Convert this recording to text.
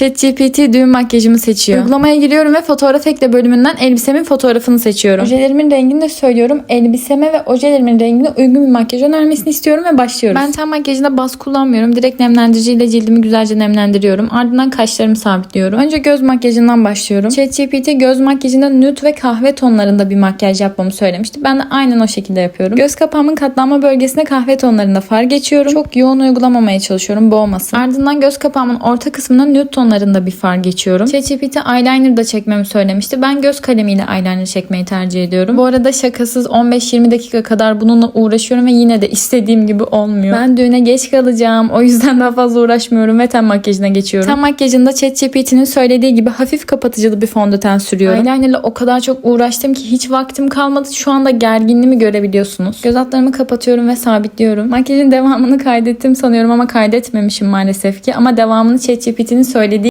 ChatGPT düğün makyajımı seçiyor. Uygulamaya giriyorum ve fotoğraf ekle bölümünden elbisemin fotoğrafını seçiyorum. Ojelerimin rengini de söylüyorum. Elbiseme ve ojelerimin rengine uygun bir makyaj önermesini istiyorum ve başlıyoruz. Ben ten makyajında baz kullanmıyorum. Direkt nemlendiriciyle cildimi güzelce nemlendiriyorum. Ardından kaşlarımı sabitliyorum. Önce göz makyajından başlıyorum. ChatGPT göz makyajında nude ve kahve tonlarında bir makyaj yapmamı söylemişti. Ben de aynen o şekilde yapıyorum. Göz kapağımın katlanma bölgesine kahve tonlarında far geçiyorum. Çok yoğun uygulamamaya çalışıyorum boğmasın. Ardından göz kapağımın orta kısmına nude tonlarında bir far geçiyorum. ChatGPT eyeliner da çekmemi söylemişti. Ben göz kalemiyle eyeliner çekmeyi tercih ediyorum. Bu arada şakasız 15-20 dakika kadar bununla uğraşıyorum ve yine de istediğim gibi olmuyor. Ben düğüne geç kalacağım. O yüzden daha fazla uğraşmıyorum ve ten makyajına geçiyorum. Ten makyajında ChatGPT'nin söylediği gibi hafif kapatıcılı bir fondöten sürüyorum. Eyelinerle o kadar çok uğraştım ki hiç vaktim kalmadı. Şu anda gerginliğimi görebiliyorsunuz. Göz altlarımı kapatıyorum ve sabitliyorum. Makyajın devamını kaydettim sanıyorum ama kaydetmemişim maalesef ki. Ama devamını ChatGPT'nin söylediği